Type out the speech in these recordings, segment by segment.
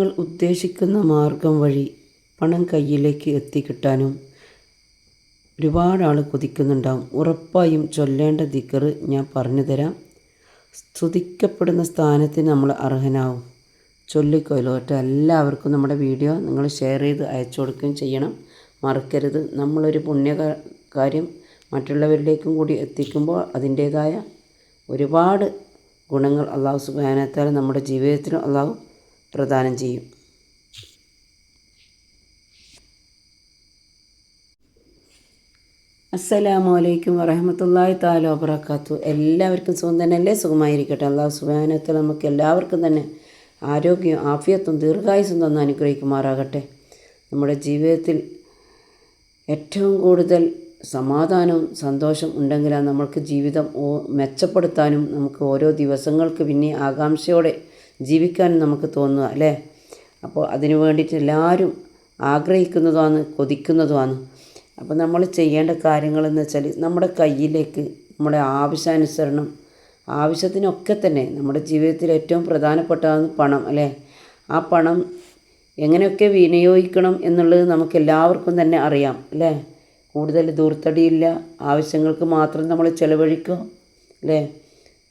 നിങ്ങൾ ഉദ്ദേശിക്കുന്ന മാർഗം വഴി പണം കയ്യിലേക്ക് എത്തിക്കിട്ടാനും ഒരുപാട് ആൾ കൊതിക്കുന്നുണ്ടാവും. ഉറപ്പായും ചൊല്ലേണ്ട ദിക്കറ് ഞാൻ പറഞ്ഞു തരാം സ്തുതിക്കപ്പെടുന്ന സ്ഥാനത്തിന് നമ്മൾ അർഹനാവും. ചൊല്ലിക്കൊല്ലോട്ടെ എല്ലാവർക്കും നമ്മുടെ വീഡിയോ നിങ്ങൾ ഷെയർ ചെയ്ത് അയച്ചു കൊടുക്കുകയും ചെയ്യണം. മറക്കരുത്. നമ്മളൊരു പുണ്യ കാര്യം മറ്റുള്ളവരിലേക്കും കൂടി എത്തിക്കുമ്പോൾ അതിന്റേതായ ഒരുപാട് ഗുണങ്ങൾ അള്ളാഹു സുബാനത്താൽ നമ്മുടെ ജീവിതത്തിലും അള്ളാഹു പ്രദാനം ചെയ്യും. അസ്സലാമു അലൈക്കും വറഹമത്തല്ലാഹി താല വബറക്കാത്തു എല്ലാവർക്കും സുഖം തന്നെയല്ലേ? സുഖമായിരിക്കട്ടെ. അള്ളാഹു സുബാനത്തിൽ നമുക്ക് എല്ലാവർക്കും തന്നെ ആരോഗ്യവും ആഫിയത്തും ദീർഘായുസും തന്ന് അനുഗ്രഹിക്കുമാറാകട്ടെ. നമ്മുടെ ജീവിതത്തിൽ ഏറ്റവും കൂടുതൽ സമാധാനവും സന്തോഷം ഉണ്ടെങ്കിലാണ് നമ്മൾക്ക് ജീവിതം മെച്ചപ്പെടുത്താനും നമുക്ക് ഓരോ ദിവസങ്ങൾക്ക് പിന്നെ ആകാംക്ഷയോടെ ജീവിക്കാനും നമുക്ക് തോന്നുക അല്ലേ? അപ്പോൾ അതിനു വേണ്ടിയിട്ട് എല്ലാവരും ആഗ്രഹിക്കുന്നതുമാണ് കൊതിക്കുന്നതുമാണ്. അപ്പോൾ നമ്മൾ ചെയ്യേണ്ട കാര്യങ്ങളെന്ന് വെച്ചാൽ നമ്മുടെ കയ്യിലേക്ക് നമ്മുടെ ആവശ്യാനുസരണം ആവശ്യത്തിനൊക്കെ തന്നെ നമ്മുടെ ജീവിതത്തിൽ ഏറ്റവും പ്രധാനപ്പെട്ടതാണ് പണം അല്ലേ? ആ പണം എങ്ങനെയൊക്കെ വിനിയോഗിക്കണം എന്നുള്ളത് നമുക്ക് എല്ലാവർക്കും തന്നെ അറിയാം അല്ലേ? കൂടുതൽ ദൂർത്തടിയില്ല ആവശ്യങ്ങൾക്ക് മാത്രം നമ്മൾ ചിലവഴിക്കും അല്ലേ?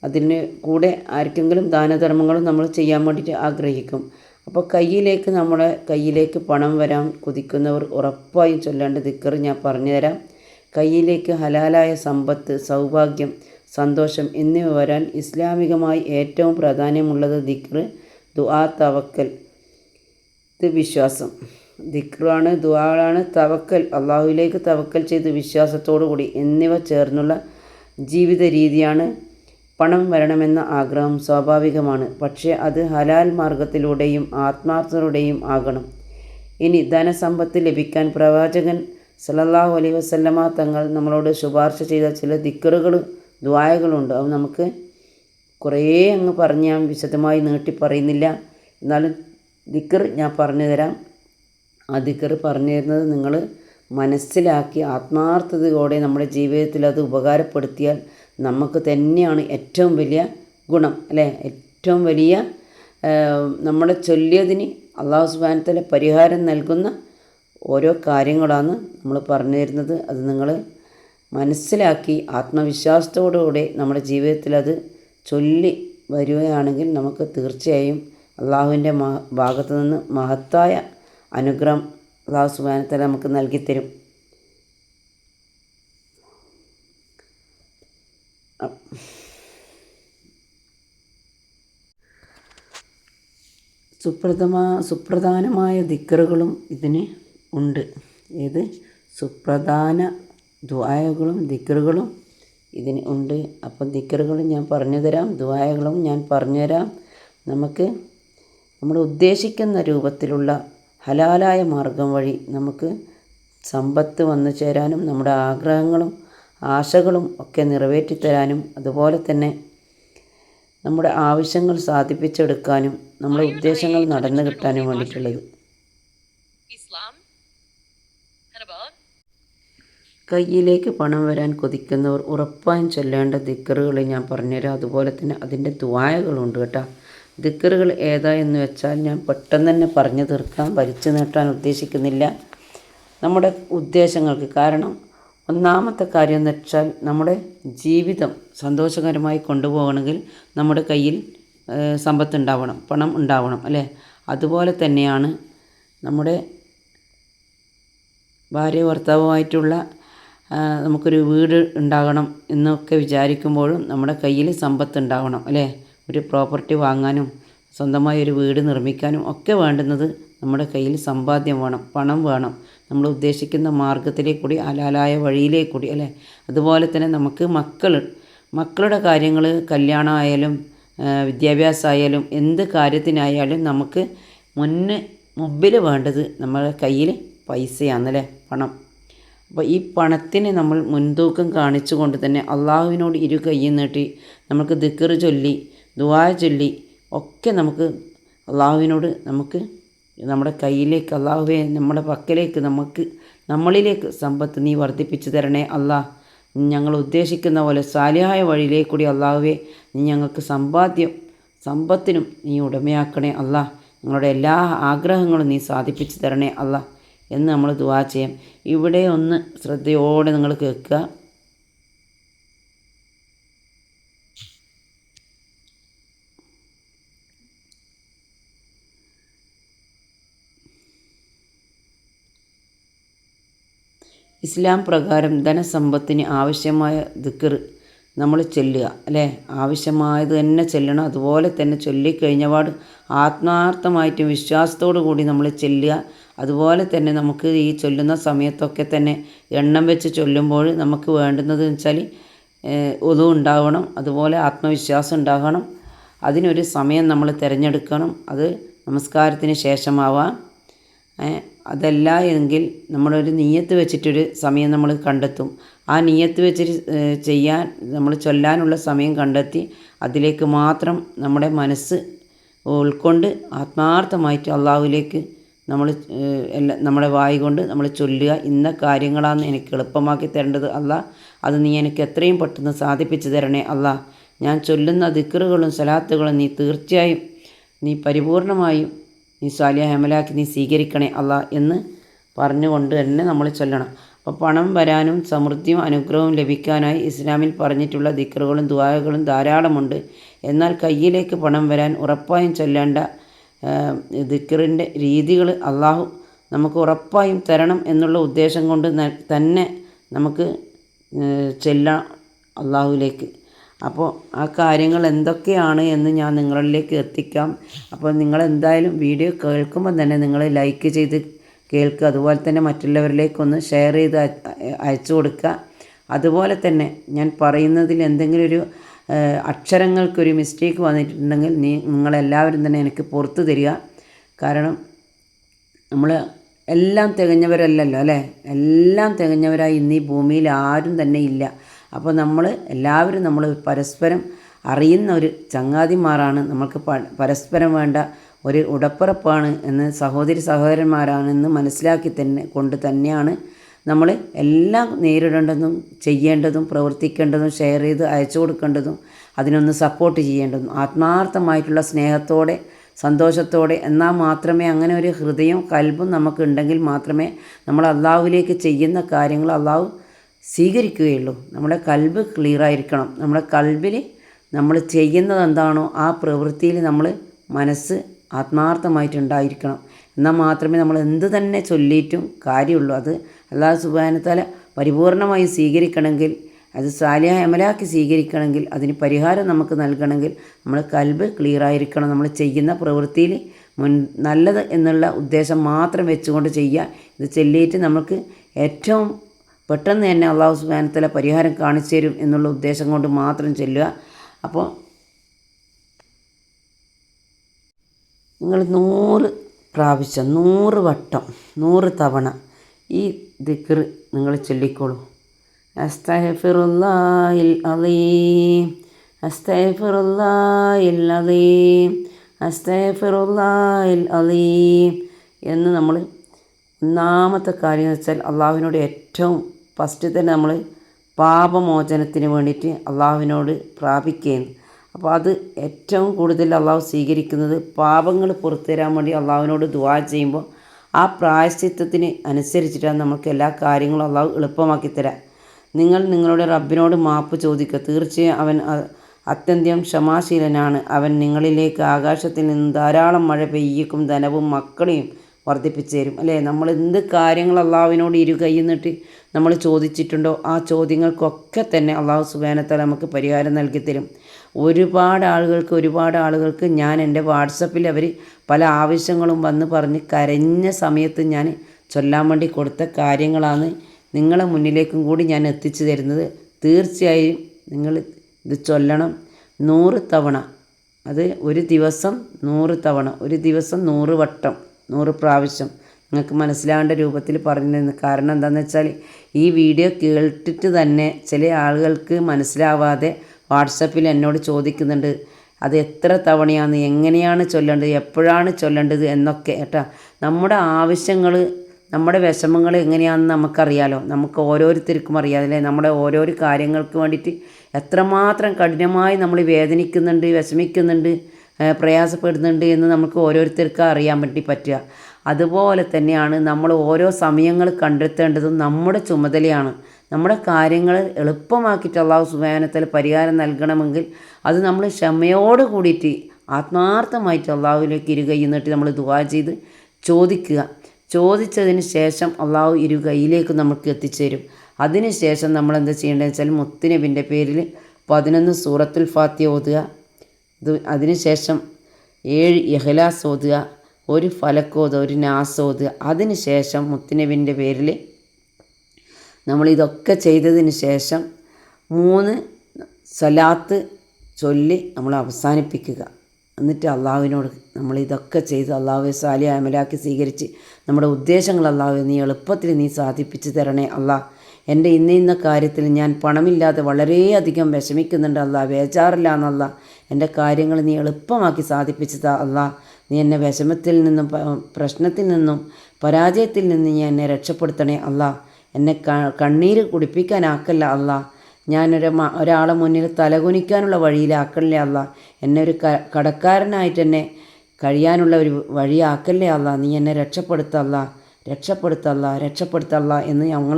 അതിന് കൂടെ ആർക്കെങ്കിലും ദാനധർമ്മങ്ങളും നമ്മൾ ചെയ്യാൻ വേണ്ടിയിട്ട് ആഗ്രഹിക്കും. അപ്പോൾ കയ്യിലേക്ക് നമ്മുടെ കയ്യിലേക്ക് പണം വരാൻ കുതിക്കുന്നവർ ഉറപ്പായും ചൊല്ലേണ്ട ദിക്കർ ഞാൻ പറഞ്ഞുതരാം. കയ്യിലേക്ക് ഹലാലായ സമ്പത്ത് സൗഭാഗ്യം സന്തോഷം എന്നിവ വരാൻ ഇസ്ലാമികമായി ഏറ്റവും പ്രാധാന്യമുള്ളത് ദിക്ർ ദുആ തവക്കൽ. ഇത് വിശ്വാസം. ദിക്റാണ് ദുആളാണ് തവക്കൽ. അള്ളാഹുവിലേക്ക് തവക്കൽ ചെയ്ത് വിശ്വാസത്തോടു കൂടി എന്നിവ ചേർന്നുള്ള ജീവിത രീതിയാണ് പണം വരണമെന്ന ആഗ്രഹം സ്വാഭാവികമാണ്. പക്ഷേ അത് ഹലാൽ മാർഗത്തിലൂടെയും ആത്മാർത്ഥതയോടെയും ആകണം. ഇനി ധനസമ്പത്ത് ലഭിക്കാൻ പ്രവാചകൻ സലല്ലാഹു അലൈഹി വസല്ലമ തങ്ങൾ നമ്മളോട് ശുപാർശ ചെയ്ത ചില ദിക്കറുകൾ ദ്വായകളുണ്ട്. അത് നമുക്ക് കുറേ അങ്ങ് പറഞ്ഞ് ഞാൻ വിശദമായി നീട്ടി പറയുന്നില്ല. എന്നാലും ദിക്കർ ഞാൻ പറഞ്ഞു തരാം. ആ ദിക്കർ പറഞ്ഞു തരുന്നത് നിങ്ങൾ മനസ്സിലാക്കി ആത്മാർത്ഥതയോടെ നമ്മുടെ ജീവിതത്തിൽ അത് ഉപകാരപ്പെടുത്തിയാൽ നമുക്ക് തന്നെയാണ് ഏറ്റവും വലിയ ഗുണം അല്ലേ? ഏറ്റവും വലിയ നമ്മളെ ചൊല്ലിയതിന് അള്ളാഹു സുബാനത്തിലെ പരിഹാരം നൽകുന്ന ഓരോ കാര്യങ്ങളാണ് നമ്മൾ പറഞ്ഞു തരുന്നത്. അത് നിങ്ങൾ മനസ്സിലാക്കി ആത്മവിശ്വാസത്തോടുകൂടി നമ്മുടെ ജീവിതത്തിൽ അത് ചൊല്ലി വരികയാണെങ്കിൽ നമുക്ക് തീർച്ചയായും അള്ളാഹുവിന്റെ ഭാഗത്തു നിന്ന് മഹത്തായ അനുഗ്രഹം അള്ളാഹു സുബാനത്തല നമുക്ക് നൽകിത്തരും സുപ്രഥമാ സുപ്രധാനമായ ദിക്കറുകളും ഇതിന് ഉണ്ട്. ഏത്? സുപ്രധാന ദ്വായകളും ദിക്കറുകളും ഇതിന് ഉണ്ട്. അപ്പം ദിക്കറുകളും ഞാൻ പറഞ്ഞു തരാം. ദ്വായകളും ഞാൻ പറഞ്ഞു തരാം. നമുക്ക് നമ്മൾ ഉദ്ദേശിക്കുന്ന രൂപത്തിലുള്ള ഹലാലായ മാർഗം വഴി നമുക്ക് സമ്പത്ത് വന്നു ചേരാനും നമ്മുടെ ആഗ്രഹങ്ങളും ആശകളും ഒക്കെ നിറവേറ്റിത്തരാനും അതുപോലെ തന്നെ നമ്മുടെ ആവശ്യങ്ങൾ സാധിപ്പിച്ചെടുക്കാനും നമ്മുടെ ഉദ്ദേശങ്ങൾ നടന്നു കിട്ടാനും വേണ്ടിയിട്ടുള്ളത് കയ്യിലേക്ക് പണം വരാൻ കൊതിക്കുന്നവർ ഉറപ്പായും ചൊല്ലേണ്ട ദിക്കറുകൾ ഞാൻ പറഞ്ഞുതരാം. അതുപോലെ തന്നെ അതിന്റെ ദ്വായകളുണ്ട് കേട്ടോ. ദിക്കറുകൾ ഏതാ എന്ന് വെച്ചാൽ ഞാൻ പെട്ടെന്ന് തന്നെ പറഞ്ഞു തീർക്കാൻ വലിച്ചു നീട്ടാൻ ഉദ്ദേശിക്കുന്നില്ല. നമ്മുടെ ഉദ്ദേശങ്ങൾക്ക് കാരണം ഒന്നാമത്തെ കാര്യം എന്ന് വെച്ചാൽ നമ്മുടെ ജീവിതം സന്തോഷകരമായി കൊണ്ടുപോകണമെങ്കിൽ നമ്മുടെ കയ്യിൽ സമ്പത്ത് ഉണ്ടാവണം പണം ഉണ്ടാവണം അല്ലേ? അതുപോലെ തന്നെയാണ് നമ്മുടെ ഭാര്യ ഭർത്താവുമായിട്ടുള്ള നമുക്കൊരു വീട് ഉണ്ടാകണം എന്നൊക്കെ വിചാരിക്കുമ്പോഴും നമ്മുടെ കയ്യിൽ സമ്പത്ത് ഉണ്ടാവണം അല്ലേ? ഒരു പ്രോപ്പർട്ടി വാങ്ങാനും സ്വന്തമായി ഒരു വീട് നിർമ്മിക്കാനും ഒക്കെ വേണ്ടുന്നത് നമ്മുടെ കയ്യിൽ സമ്പാദ്യം വേണം പണം വേണം. നമ്മൾ ഉദ്ദേശിക്കുന്ന മാർഗത്തിലേക്ക് കൂടി അലാലായ വഴിയിലേക്ക് കൂടി അല്ലേ? അതുപോലെ തന്നെ നമുക്ക് മക്കൾ മക്കളുടെ കാര്യങ്ങൾ കല്യാണമായാലും വിദ്യാഭ്യാസമായാലും എന്ത് കാര്യത്തിനായാലും നമുക്ക് മുന്നേ മുമ്പിൽ വേണ്ടത് നമ്മുടെ കയ്യിൽ പൈസയാണല്ലേ പണം. അപ്പോൾ ഈ പണത്തിന് നമ്മൾ മുൻതൂക്കം കാണിച്ചുകൊണ്ട് തന്നെ അള്ളാഹുവിനോട് ഇരു കയ്യും നീട്ടി നമുക്ക് ദിക്കറ് ചൊല്ലി ദുവാ ചൊല്ലി ഒക്കെ നമുക്ക് അള്ളാഹുവിനോട് നമുക്ക് നമ്മുടെ കയ്യിലേക്ക് അള്ളാഹുവെ നമ്മുടെ പക്കലേക്ക് നമുക്ക് നമ്മളിലേക്ക് സമ്പത്ത് നീ വർദ്ധിപ്പിച്ചു തരണേ അള്ളാഹ് ഞങ്ങൾ ഉദ്ദേശിക്കുന്ന പോലെ സാലിഹായ വഴിയിലേക്ക് കൂടി അള്ളാഹുവെ നീ ഞങ്ങൾക്ക് സമ്പാദ്യം സമ്പത്തിനും നീ ഉടമയാക്കണേ അള്ളാഹ് ഞങ്ങളുടെ എല്ലാ ആഗ്രഹങ്ങളും നീ സാധിപ്പിച്ചു തരണേ അല്ല. എന്ന് നമ്മൾ ദുവാ ചെയ്യാം. ഇവിടെ ഒന്ന് ശ്രദ്ധയോടെ നിങ്ങൾ കേൾക്കുക. ഇസ്ലാം പ്രകാരം ധനസമ്പത്തിന് ആവശ്യമായ ദിക്കർ നമ്മൾ ചൊല്ലുക അല്ലേ? ആവശ്യമായത് തന്നെ ചെല്ലണം. അതുപോലെ തന്നെ ചൊല്ലിക്കഴിഞ്ഞപാട് ആത്മാർത്ഥമായിട്ടും വിശ്വാസത്തോടു കൂടി നമ്മൾ ചെല്ലുക. അതുപോലെ തന്നെ നമുക്ക് ഈ ചൊല്ലുന്ന സമയത്തൊക്കെ തന്നെ എണ്ണം വെച്ച് ചൊല്ലുമ്പോൾ നമുക്ക് വേണ്ടുന്നത് വെച്ചാൽ ഒതു ഉണ്ടാവണം. അതുപോലെ ആത്മവിശ്വാസം ഉണ്ടാകണം. അതിനൊരു സമയം നമ്മൾ തിരഞ്ഞെടുക്കണം. അത് നമസ്കാരത്തിന് ശേഷമാവാം. അതല്ല എങ്കിൽ നമ്മളൊരു നീയത്ത് വെച്ചിട്ടൊരു സമയം നമ്മൾ കണ്ടെത്തും. ആ നീയത്ത് വെച്ചിട്ട് ചെയ്യാൻ നമ്മൾ ചൊല്ലാനുള്ള സമയം കണ്ടെത്തി അതിലേക്ക് മാത്രം നമ്മുടെ മനസ്സ് ഉൾക്കൊണ്ട് ആത്മാർത്ഥമായിട്ട് അള്ളാഹുവിലേക്ക് നമ്മൾ എല്ലാ നമ്മുടെ വായി കൊണ്ട് നമ്മൾ ചൊല്ലുക. ഇന്ന കാര്യങ്ങളാണ് എനിക്ക് എളുപ്പമാക്കി തരേണ്ടത് അല്ല അത് നീ എനിക്ക് എത്രയും പെട്ടെന്ന് സാധിപ്പിച്ചു തരണേ അല്ല ഞാൻ ചൊല്ലുന്ന ദിക്കറുകളും സലാത്തുകളും നീ തീർച്ചയായും നീ പരിപൂർണമായും നീ സാലിയ അമലാക്കി നീ സ്വീകരിക്കണേ അല്ല എന്ന് പറഞ്ഞുകൊണ്ട് തന്നെ നമ്മൾ ചൊല്ലണം. അപ്പോൾ പണം വരാനും സമൃദ്ധിയും അനുഗ്രഹവും ലഭിക്കാനായി ഇസ്ലാമിൽ പറഞ്ഞിട്ടുള്ള ദിക്കറുകളും ദ്വാരകളും ധാരാളമുണ്ട്. എന്നാൽ കയ്യിലേക്ക് പണം വരാൻ ഉറപ്പായും ചൊല്ലേണ്ട ദിക്കറിന്റെ രീതികൾ അള്ളാഹു നമുക്ക് ഉറപ്പായും തരണം എന്നുള്ള ഉദ്ദേശം കൊണ്ട് തന്നെ നമുക്ക് ചെല്ലാം അള്ളാഹുവിലേക്ക് അപ്പോൾ ആ കാര്യങ്ങൾ എന്തൊക്കെയാണ് എന്ന് ഞാൻ നിങ്ങളിലേക്ക് എത്തിക്കാം. അപ്പോൾ നിങ്ങൾ എന്തായാലും വീഡിയോ കേൾക്കുമ്പോൾ തന്നെ നിങ്ങൾ ലൈക്ക് ചെയ്ത് കേൾക്കുക. അതുപോലെ തന്നെ മറ്റുള്ളവരിലേക്കൊന്ന് ഷെയർ ചെയ്ത് അയച്ചു കൊടുക്കുക. അതുപോലെ തന്നെ ഞാൻ പറയുന്നതിൽ എന്തെങ്കിലും ഒരു അക്ഷരങ്ങൾക്കൊരു മിസ്റ്റേക്ക് വന്നിട്ടുണ്ടെങ്കിൽ നീ നിങ്ങളെല്ലാവരും തന്നെ എനിക്ക് പുറത്തു തരിക. കാരണം നമ്മൾ എല്ലാം തികഞ്ഞവരല്ലല്ലോ അല്ലേ? എല്ലാം തികഞ്ഞവരായി ഇന്ന് ഈ ഭൂമിയിൽ ആരും തന്നെ ഇല്ല. അപ്പോൾ നമ്മൾ എല്ലാവരും നമ്മൾ പരസ്പരം അറിയുന്ന ഒരു ചങ്ങാതിമാരാണ്. നമ്മൾക്ക് പരസ്പരം വേണ്ട ഒരു ഉടപ്പുറപ്പാണ് എന്ന് സഹോദരി സഹോദരന്മാരാണെന്ന് മനസ്സിലാക്കി തന്നെ കൊണ്ട് തന്നെയാണ് നമ്മൾ എല്ലാം നേരിടേണ്ടതും ചെയ്യേണ്ടതും പ്രവർത്തിക്കേണ്ടതും ഷെയർ ചെയ്ത് അയച്ചു കൊടുക്കേണ്ടതും അതിനൊന്ന് സപ്പോർട്ട് ചെയ്യേണ്ടതും. ആത്മാർത്ഥമായിട്ടുള്ള സ്നേഹത്തോടെ സന്തോഷത്തോടെ എന്നാൽ മാത്രമേ അങ്ങനെ ഒരു ഹൃദയം കൽബും നമുക്കുണ്ടെങ്കിൽ മാത്രമേ നമ്മൾ അള്ളാഹുവിലേക്ക് ചെയ്യുന്ന കാര്യങ്ങൾ അള്ളാഹു സ്വീകരിക്കുകയുള്ളൂ. നമ്മുടെ കൽബ് ക്ലിയർ ആയിരിക്കണം നമ്മുടെ കൽബിൽ നമ്മൾ ചെയ്യുന്നത് എന്താണോ ആ പ്രവൃത്തിയിൽ നമ്മൾ മനസ്സ് ആത്മാർത്ഥമായിട്ടുണ്ടായിരിക്കണം. എന്നാൽ മാത്രമേ നമ്മൾ എന്ത് തന്നെ ചൊല്ലിയിട്ടും കാര്യമുള്ളൂ. അത് അള്ളാഹു സുബാനത്താല പരിപൂർണമായി സ്വീകരിക്കണമെങ്കിൽ അത് സാലിയ അമലാക്കി സ്വീകരിക്കണമെങ്കിൽ അതിന് പരിഹാരം നമുക്ക് നൽകണമെങ്കിൽ നമ്മൾ കൽബ് ക്ലിയർ ആയിരിക്കണം നമ്മൾ ചെയ്യുന്ന പ്രവൃത്തിയിൽ മുൻ നല്ലത് എന്നുള്ള ഉദ്ദേശം മാത്രം വെച്ചുകൊണ്ട് ചെയ്യുക. ഇത് ചൊല്ലിയിട്ട് നമുക്ക് ഏറ്റവും പെട്ടെന്ന് തന്നെ അള്ളാഹു സുബാനത്തല പരിഹാരം കാണിച്ചു തരും എന്നുള്ള ഉദ്ദേശം കൊണ്ട് മാത്രം ചെല്ലുക. അപ്പോൾ നിങ്ങൾ നൂറ് പ്രാവശ്യം നൂറ് വട്ടം നൂറ് തവണ ഈ ദിക്കർ നിങ്ങൾ ചൊല്ലിക്കോളൂ. അലീം അലീം അലീം എന്ന് നമ്മൾ ഒന്നാമത്തെ കാര്യം എന്ന് വെച്ചാൽ അള്ളാഹുവിനോട് ഏറ്റവും ഫസ്റ്റ് തന്നെ നമ്മൾ പാപമോചനത്തിന് വേണ്ടിയിട്ട് അള്ളാഹുവിനോട് പ്രാപിക്കുകയും അപ്പോൾ അത് ഏറ്റവും കൂടുതൽ അള്ളാഹു സ്വീകരിക്കുന്നത് പാപങ്ങൾ പുറത്തുതരാൻ വേണ്ടി അള്ളാഹുവിനോട് ദുവാ ചെയ്യുമ്പോൾ ആ പ്രായശ്ചിത്തത്തിന് അനുസരിച്ചിട്ടാണ് നമുക്ക് എല്ലാ കാര്യങ്ങളും അള്ളാഹു എളുപ്പമാക്കി തരാം. നിങ്ങൾ നിങ്ങളുടെ റബ്ബിനോട് മാപ്പ് ചോദിക്കുക. തീർച്ചയായും അവൻ അത്യന്തം ക്ഷമാശീലനാണ്. അവൻ നിങ്ങളിലേക്ക് ആകാശത്തിൽ നിന്ന് ധാരാളം മഴ പെയ്യിക്കും ധനവും മക്കളെയും വർദ്ധിപ്പിച്ചു തരും. അല്ലേ? നമ്മൾ എന്ത് കാര്യങ്ങൾ അള്ളാഹുവിനോട് ഇരു കൈന്നിട്ട് നമ്മൾ ചോദിച്ചിട്ടുണ്ടോ? ആ ചോദ്യങ്ങൾക്കൊക്കെ തന്നെ അള്ളാഹു സുബാനത്താൽ നമുക്ക് പരിഹാരം നൽകി തരും. ഒരുപാട് ആളുകൾക്ക് ഒരുപാട് ആളുകൾക്ക് ഞാൻ എന്റെ വാട്സപ്പിൽ അവർ പല ആവശ്യങ്ങളും വന്ന് പറഞ്ഞ് കരഞ്ഞ സമയത്ത് ഞാൻ ചൊല്ലാൻ വേണ്ടി കൊടുത്ത കാര്യങ്ങളാണ് നിങ്ങളെ മുന്നിലേക്കും കൂടി ഞാൻ എത്തിച്ചു തരുന്നത്. തീർച്ചയായും നിങ്ങൾ ഇത് ചൊല്ലണം നൂറ് തവണ. അത് ഒരു ദിവസം നൂറ് തവണ. ഒരു ദിവസം നൂറ് വട്ടം. നൂറ് പ്രാവശ്യം നിങ്ങൾക്ക് മനസ്സിലാവേണ്ട രൂപത്തിൽ പറഞ്ഞിരുന്നു. കാരണം എന്താണെന്ന് വെച്ചാൽ ഈ വീഡിയോ കേട്ടിട്ട് തന്നെ ചില ആളുകൾക്ക് മനസ്സിലാവാതെ വാട്സപ്പിൽ എന്നോട് ചോദിക്കുന്നുണ്ട് അത് എത്ര തവണയാണ് എങ്ങനെയാണ് ചൊല്ലേണ്ടത്? എപ്പോഴാണ് ചൊല്ലേണ്ടത്? എന്നൊക്കെ കേട്ടോ. നമ്മുടെ ആവശ്യങ്ങൾ നമ്മുടെ വിഷമങ്ങൾ എങ്ങനെയാണെന്ന് നമുക്കറിയാലോ. നമുക്ക് ഓരോരുത്തർക്കും അറിയാതില്ലേ നമ്മുടെ ഓരോരോ കാര്യങ്ങൾക്ക് വേണ്ടിയിട്ട് എത്രമാത്രം കഠിനമായി നമ്മൾ വേദനിക്കുന്നുണ്ട് വിഷമിക്കുന്നുണ്ട്. പ്രയാസപ്പെടുന്നുണ്ട് എന്ന് നമുക്ക് ഓരോരുത്തർക്കും അറിയാൻ വേണ്ടി പറ്റുക. അതുപോലെ തന്നെയാണ് നമ്മൾ ഓരോ സമയങ്ങൾ കണ്ടെത്തേണ്ടതും നമ്മുടെ ചുമതലയാണ്. നമ്മുടെ കാര്യങ്ങൾ എളുപ്പമാക്കിയിട്ട് അള്ളാഹു സുബാനത്തിൽ പരിഹാരം നൽകണമെങ്കിൽ അത് നമ്മൾ ക്ഷമയോട് കൂടിയിട്ട് ആത്മാർത്ഥമായിട്ട് അള്ളാഹുവിലേക്ക് ഇരുകൈ എന്നിട്ട് നമ്മൾ ദുവാ ചെയ്ത് ചോദിക്കുക. ചോദിച്ചതിന് ശേഷം അള്ളാഹു ഇരു കൈയിലേക്ക് നമുക്ക് എത്തിച്ചു തരും അതിന് ശേഷം നമ്മൾ എന്താ ചെയ്യേണ്ടതെന്ന് വെച്ചാൽ മുത്തുനബിന്റെ പേരിൽ പതിനൊന്ന് സൂറത്തുൽ ഫാത്തി ഓതുക. ഇത് അതിനുശേഷം ഏഴ് ഇഹ്ലാസ് ഓതുക ഒരു ഫലക്കോത് ഒരു നാസ് ഓതുക. അതിന് ശേഷം മുത്തുനബിന്റെ പേരിൽ നമ്മൾ ഇതൊക്കെ ചെയ്തതിന് ശേഷം മൂന്ന് സലാത്ത് ചൊല്ലി നമ്മൾ അവസാനിപ്പിക്കുക. എന്നിട്ട് അള്ളാഹുവിനോട് നമ്മൾ ഇതൊക്കെ ചെയ്ത് അള്ളാഹുവെ സാലി അമലാക്കി സ്വീകരിച്ച് നമ്മുടെ ഉദ്ദേശങ്ങൾ അള്ളാഹു നീ എളുപ്പത്തിൽ നീ സാധിപ്പിച്ചു തരണേ അള്ളാഹ് എന്റെ ഇന്ന ഇന്ന കാര്യത്തിൽ ഞാൻ പണമില്ലാതെ വളരെയധികം വിഷമിക്കുന്നുണ്ട് അല്ല ബേജാറില്ല എന്നല്ല എന്റെ കാര്യങ്ങൾ നീ എളുപ്പമാക്കി സാധിപ്പിച്ചു താ അല്ലാ നീ എന്നെ വിഷമത്തിൽ നിന്നും പ്രശ്നത്തിൽ നിന്നും പരാജയത്തിൽ നിന്നും നീ എന്നെ രക്ഷപ്പെടുത്തണേ അല്ല എന്നെ കണ്ണീര് കുടിപ്പിക്കാനാക്കല്ല അല്ല ഞാനൊരു ഒരാളെ മുന്നിൽ തലകുനിക്കാനുള്ള വഴിയിലാക്കല്ലേ അല്ല എന്നെ ഒരു കടക്കാരനായിട്ട് എന്നെ കഴിയാനുള്ള ഒരു വഴിയാക്കല്ലേ അല്ല നീ എന്നെ രക്ഷപ്പെടുത്തല്ല രക്ഷപ്പെടുത്തല്ല രക്ഷപ്പെടുത്തല്ല എന്ന് ഞങ്ങൾ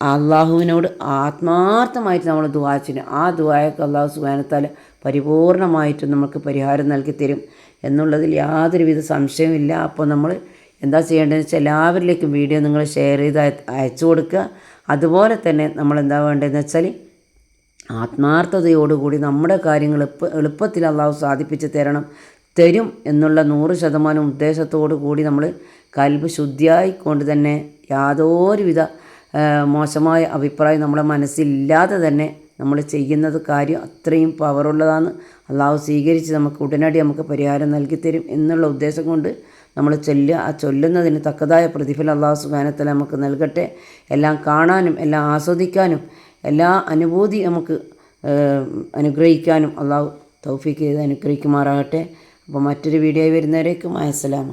അള്ളാഹുവിനോട് ആത്മാർത്ഥമായിട്ട് നമ്മൾ ദുവാ ചെയ്യണം. ആ ദുവായൊക്കെ അള്ളാഹു സുബാനത്താൽ പരിപൂർണമായിട്ടും നമുക്ക് പരിഹാരം നൽകി തരും എന്നുള്ളതിൽ യാതൊരുവിധ സംശയമില്ല അപ്പോൾ നമ്മൾ എന്താ ചെയ്യേണ്ടതെന്ന് വെച്ചാൽ എല്ലാവരിലേക്കും വീഡിയോ നിങ്ങൾ ഷെയർ ചെയ്ത് അയച്ചു കൊടുക്കുക. അതുപോലെ തന്നെ നമ്മൾ എന്താ വേണ്ടതെന്ന് വെച്ചാൽ ആത്മാർത്ഥതയോടുകൂടി നമ്മുടെ കാര്യങ്ങൾ എളുപ്പ എളുപ്പത്തിൽ അള്ളാഹു സാധിപ്പിച്ച് തരണം തരും എന്നുള്ള നൂറ് ശതമാനം ഉദ്ദേശത്തോടു കൂടി നമ്മൾ കൽബ് ശുദ്ധിയായിക്കൊണ്ട് തന്നെ യാതൊരുവിധ മോശമായ അഭിപ്രായം നമ്മുടെ മനസ്സില്ലാതെ തന്നെ നമ്മൾ ചെയ്യുന്നത് കാര്യം അത്രയും പവറുള്ളതാണ് അള്ളാഹു സ്വീകരിച്ച് നമുക്ക് ഉടനടി നമുക്ക് പരിഹാരം നൽകിത്തരും തരും എന്നുള്ള ഉദ്ദേശം കൊണ്ട് നമ്മൾ ചൊല്ലുക ആ ചൊല്ലുന്നതിന് തക്കതായ പ്രതിഫലം അള്ളാഹു സുഖാനത്തിൽ നമുക്ക് നൽകട്ടെ. എല്ലാം കാണാനും എല്ലാം ആസ്വദിക്കാനും എല്ലാ അനുഭൂതി നമുക്ക് അനുഗ്രഹിക്കാനും അള്ളാഹു തൗഫീക്ക് ചെയ്ത് അനുഗ്രഹിക്കുമാറാകട്ടെ. അപ്പോൾ മറ്റൊരു വീഡിയോ വരുന്നവരേക്കും അയസ്സലാമ